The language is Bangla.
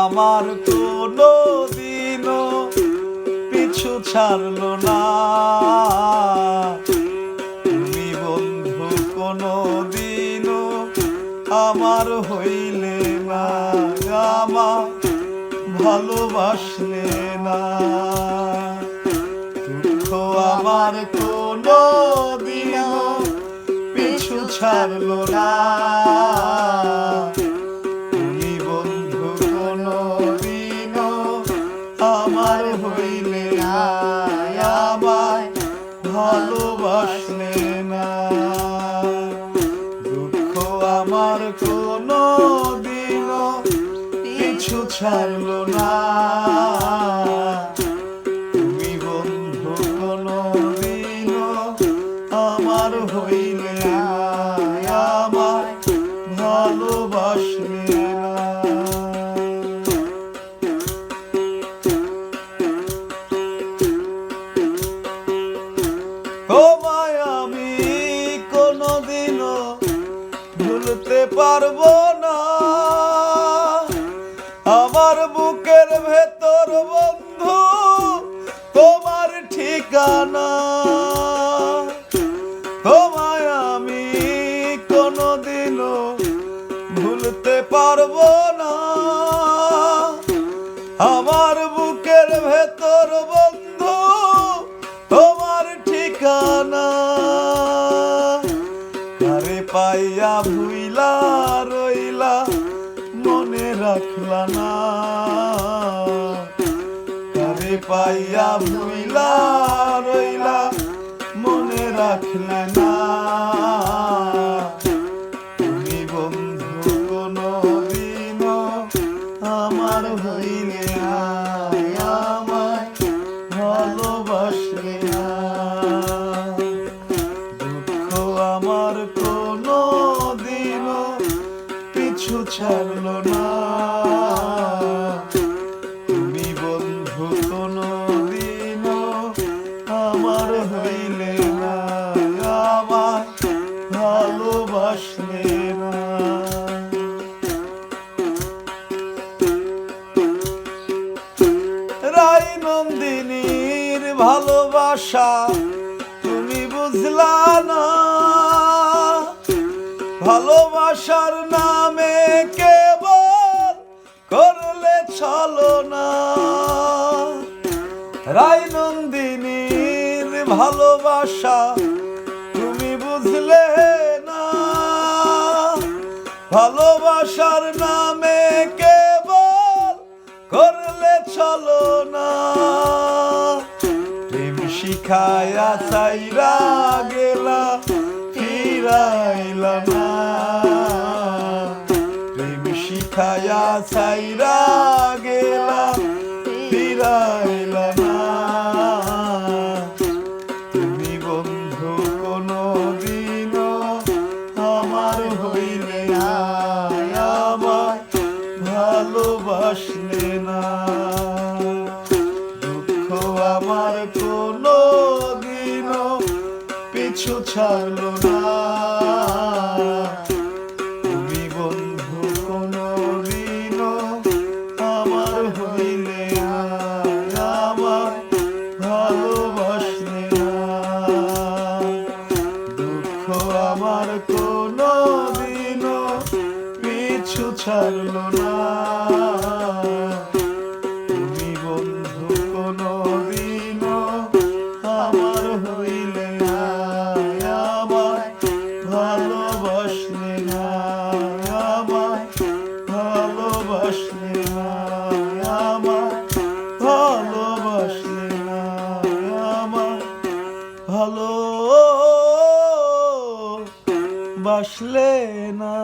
আমার কোনো দিনও পিছু ছাড়লো না। তুমি বন্ধু কোনো দিনও আমার হইলে না আমার ভালোবাসলে না। দুঃখ আমার কোনো দিনও পিছু ছাড়লো না। আমার হইলে না আমায়, ভালোবাসলে না। দুঃখ আমার কোনো দিনও পিছু ছাড়লো না। তুমি বন্ধু দিনও আমার হইলে আমায়, ভালোবাসলে তোমায় আমি কোনোদিনও ভুলতে পারব না। আমার বুকের ভেতর বন্ধু, তোমার ঠিকানা। তোমায় আমি কোনোদিনও ভুলতে পারব না। আমার বুকের ভেতর কারে পাইয়া ভুইলা, রইলা, মনে রাখলা না। কারে পাইয়া ভুইলা, রইলা, মনে রাখলে না। তুমি বন্ধু কোনো দিনও আমার হইলে আমায় ভালোবাসলে না। ছাড়লো না। তুমি বন্ধু কোনো দিনও আমার হইলে না আমার ভালোবাসলে না। রাই নন্দিনীর ভালোবাসা তুমি বুঝলা না, ভালোবাসার নামে চলো না। রাই নন্দিনীর ভালোবাসা তুমি বুঝলে না। ভালোবাসার নামে কেবল করলে চলো না। প্রেম শিখায়া চাইরা গেলা, ফিরাইলা না। প্রেম শিখায়া চাইরা ভালোবাসলে না। দুঃখ আমার কোনো দিনও পিছু ছাড়লো না। তুমি বন্ধু, কোনো দিনও আমার হইলে আমার ভালোবাসলে না। দুঃখ আমার কোনো দিনও পিছু ছাড়লো না। তুমি বন্ধু কোনো দিনও আমার হইলে আমায় ভালোবাসলে না। আমায় ভালোবাসলে না। আমায় ভালোবাসলে না। আমায় ভালো বাসলে না।